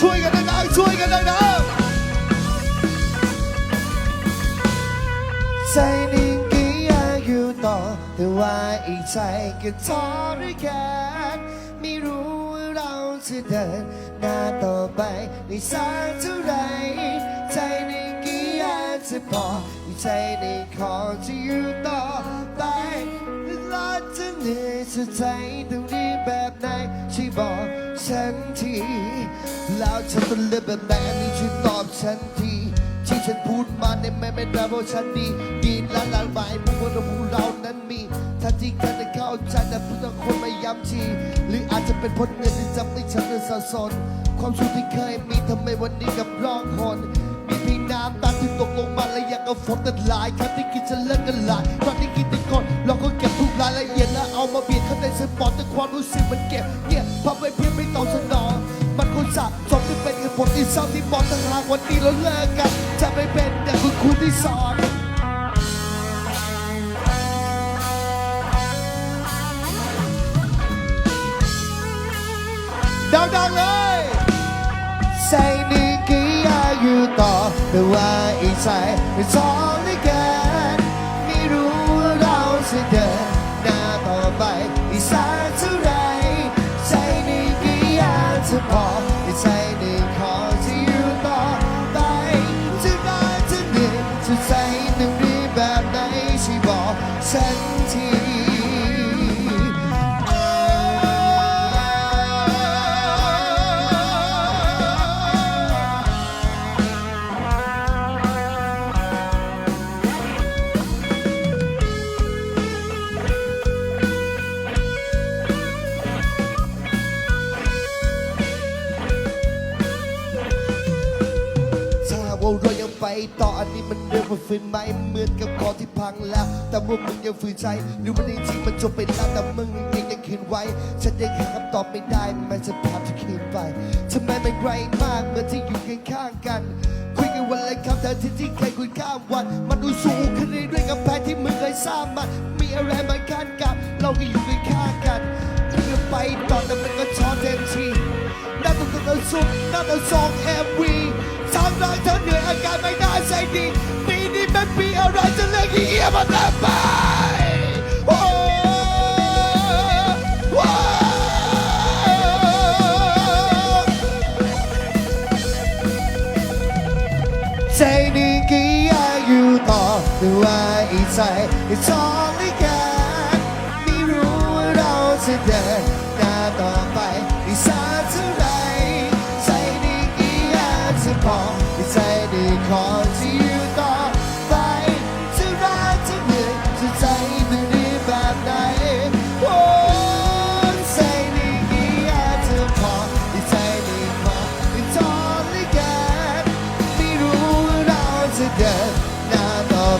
ช่วยกันดังช่วยกันดังใจนิ่งก็อยากอยู่ต่อ แต่ว่าอีกใจก็ท้อหรือแขนไม่รู้ว่าเราจะเดินหน้าต่อไปในสักเท่าไรใจนิ่งก็อยากจะพออีกใจนิ่งขอจะอยู่ต่อไปลอดจะเหนื่อยจะใจต้องรีบแบบไหนช่วยบอก ฉันที แล้วฉันต้องเลือกแบบไหนอันนี้ช่วยตอบฉันที ที่ฉันพูดมาเนี่ยไม่เป็นไรเพราะฉันดีดีและหลายหมายพวกเราพวกเรานั้นมีถ้าที่กันได้เข้าใจแต่ผู้ต้องคนไม่ย้ำที หรืออาจจะเป็นผลเงินที่ทำให้ฉันนั้นสับสนความสุขที่เคยมีทำไมวันนี้กับร้องคนมีเพียงน้ำตาที่ตกลงมาและยังกับฝนแต่หลายครั้งที่คิดจะเลิกกันหลายครั้งที่คิดแต่ก่อนเราก็เก็บทุกรายละเอียดแล้วเอามาเบียดเข้าในสปอร์ตแต่ความรู้สึกมันเก็บเงียบ ผลที่เศร้าที่มองทางหากวันนี้เราเลิกกัน จะไม่เป็นอย่างคุณครูที่สอนดังๆเลยใจนี้ก็อยากอยู่ต่อ แต่ว่าอีกใจไม่ท้อเหลยกันไม่รู้ว่าเราจะเดินหน้าต่อไป ต่ออันนี้มันเรื่องมันฝืนไหมเหมือนกับกอที่พังแล้ว แต่ว่ามึงยังฝืนใจหรือว่าจริงๆมันจบไปแล้วแต่มึงยังยังคืนไว้ ฉันยังหาคำตอบไม่ได้มันจะพาที่คืนไปทำไมมันไกลมากเหมื่อที่อยู่ข้างๆกันคุยกันวันละคำแทนที่ที่เคยคุยข้ามวัน มันดูสูงขึ้นเรื่อยๆกับแผนที่มึงเคยสร้างมันมีอะไรมาขั้นกันเราก็อยู่กันข้างกันเพื่อไปต่อแต่มันก็ช้อเต็มทีน้าต้องต้องสุดน้าต้องสองเอ็มวี สามรักเธอเหนื่อยอาการไม่น่าใจดีปีนี้เป็นปีอะไรจะเลิกเหี้ยมันแล้วไปโอ้ว้าใจนี้ก็อยากอยู่ต่อแต่ว่าอีกใจก็ท้อเหลยกันไม่รู้ว่าเราจะเดิน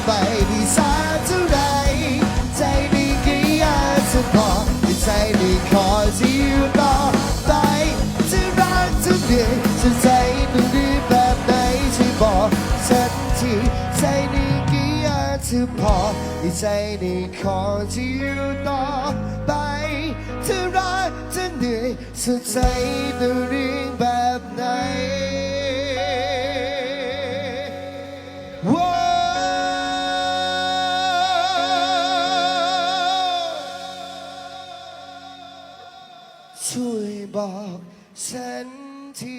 ไปดีสักเท่าไรใจนี้ก็อยากจะบอกใจนี้ขอจะอยู่ต่อไปจะรักจะเหนื่อยจะใจต้องดีแบบไหนช่บอกฉันทีใจนี้ก็อยากจะพอที่ใจนี้ขอจะอยู่ต่อไปจะรักจะเหนื่อยสุดใจต้องเรีแบบ ช่วยบอกฉันที